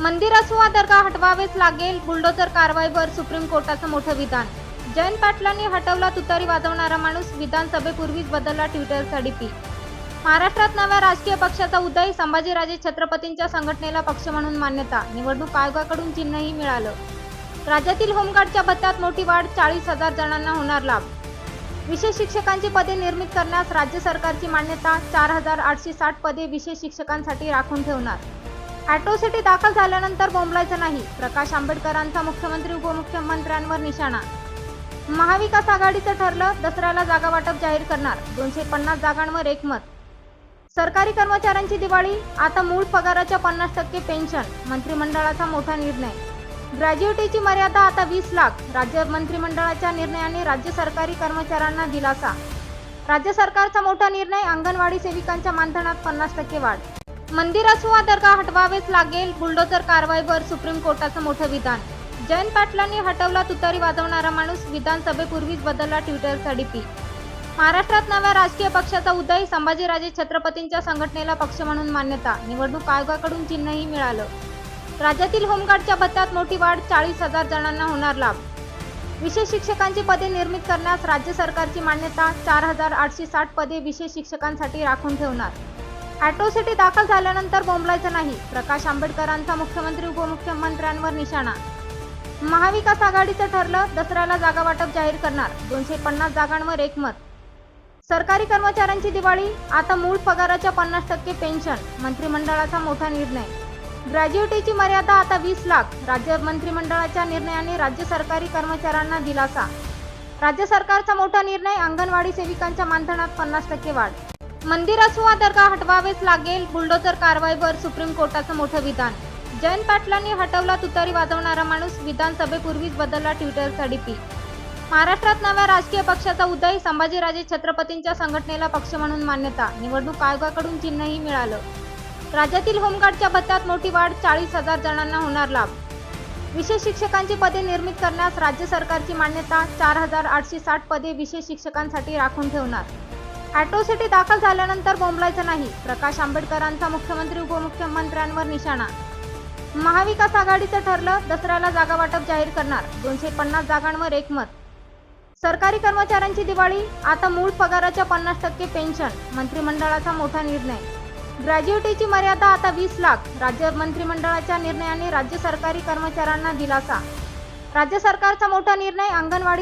मंदिर असो वा दर्गा हटवावेच लागेल बुलडोझर कारवाईवर सुप्रीम कोर्टाचं मोठं विधान. जयंत पाटलांनी हटवला तुतारी वाजवणारा माणूस विधानसभेपूर्वीच बदलला ट्विटरचा डीपी. महाराष्ट्रात नव्या राजकीय पक्षाचा उदय संभाजीराजे छत्रपतींच्या संघटनेला पक्ष म्हणून मान्यता. निवडणूक आयोगाकडून चिन्हही मिळालं. राज्यातील होमगार्डच्या भत्त्यात मोठी वाढ चाळीस हजार जणांना होणार लाभ. विशेष शिक्षकांची पदे निर्मित करण्यास राज्य सरकारची मान्यता चार हजार आठशे साठ पदे विशेष शिक्षकांसाठी राखून ठेवणार. ॲटोसिटी दाखल झाल्यानंतर बोंबलायचं नाही. प्रकाश आंबेडकरांचा मुख्यमंत्री उपमुख्यमंत्र्यांवर निशाणा. महाविकास आघाडीचं ठरलं दसऱ्याला जागा वाटप जाहीर करणार. दोनशे पन्नास जागांवर एकमत. सरकारी कर्मचाऱ्यांची दिवाळी आता मूळ पगाराच्या पन्नास टक्के पेन्शन. मंत्रिमंडळाचा मोठा निर्णय. ग्रॅज्युएटीची मर्यादा आता वीस लाख. राज्य मंत्रिमंडळाच्या निर्णयाने राज्य सरकारी कर्मचाऱ्यांना दिलासा. राज्य सरकारचा मोठा निर्णय अंगणवाडी सेविकांच्या मानधनात पन्नास टक्के वाढ. मंदिर असो वा दर्गा हटवावेच लागेल बुलडोझर कारवाईवर सुप्रीम कोर्टाचं मोठं विधान. जयंत पाटलांनी हटवला तुतारी वाजवणारा माणूस विधानसभेपूर्वीच बदलला ट्विटरचा डीपी महाराष्ट्रात नव्या राजकीय पक्षाचा उदय संभाजीराजे छत्रपतींच्या संघटनेला पक्ष म्हणून मान्यता. निवडणूक आयोगाकडून चिन्हही मिळालं. राज्यातील होमगार्डच्या भत्त्यात मोठी वाढ चाळीस हजार जणांना होणार लाभ. विशेष शिक्षकांची पदे निर्मित करण्यास राज्य सरकारची मान्यता चार हजार आठशे साठ पदे विशेष शिक्षकांसाठी राखून ठेवणार. ॲट्रॉसिटी दाखल झाल्यानंतर बोंबलायचं नाही. प्रकाश आंबेडकरांचा मुख्यमंत्री उपमुख्यमंत्र्यांवर निशाणा. महाविकास आघाडीचं ठरलं दसऱ्याला जागा वाटप जाहीर करणार. दोनशे पन्नास जागांवर एकमत. सरकारी कर्मचाऱ्यांची दिवाळी आता मूळ पगाराच्या पन्नास टक्के पेन्शन. मंत्रिमंडळाचा मोठा निर्णय. ग्रॅज्युएटीची मर्यादा आता वीस लाख. राज्य मंत्रिमंडळाच्या निर्णयाने राज्य सरकारी कर्मचाऱ्यांना दिलासा. राज्य सरकारचा मोठा निर्णय अंगणवाडी सेविकांच्या मानधनात पन्नास टक्के वाढ. मंदिर असो वा दर्गा हटवावेच लागेल बुलडोझर कारवाईवर सुप्रीम कोर्टाचं मोठं विधान. जयंत पाटलांनी हटवला तुतारी वाजवणारा माणूस विधानसभेपूर्वीच बदलला ट्विटरचा डीपी महाराष्ट्रात नव्या राजकीय पक्षाचा उदय संभाजीराजे छत्रपतींच्या संघटनेला पक्ष म्हणून मान्यता. निवडणूक आयोगाकडून चिन्हही मिळालं. राज्यातील होमगार्डच्या भत्त्यात मोठी वाढ चाळीस हजार जणांना होणार लाभ. विशेष शिक्षकांची पदे निर्मित करण्यास राज्य सरकारची मान्यता चार हजार आठशे साठ पदे विशेष शिक्षकांसाठी राखून ठेवणार. ॲटोसिटी दाखल झाल्यानंतर बोंबलायचं नाही. प्रकाश आंबेडकरांचा मुख्यमंत्री उपमुख्यमंत्र्यांवर निशाणा. महाविकास आघाडीचं ठरलं दसऱ्याला जागा वाटप जाहीर करणार. दोनशे पन्नास जागांवर एकमत. सरकारी कर्मचाऱ्यांची दिवाळी आता मूळ पगाराच्या पन्नास टक्के पेन्शन. मंत्रिमंडळाचा मोठा निर्णय. ग्रॅज्युएटीची मर्यादा आता वीस लाख. राज्य मंत्रिमंडळाच्या निर्णयाने राज्य सरकारी कर्मचाऱ्यांना दिलासा. राज्य सरकारचा मोठा निर्णय अंगणवाडी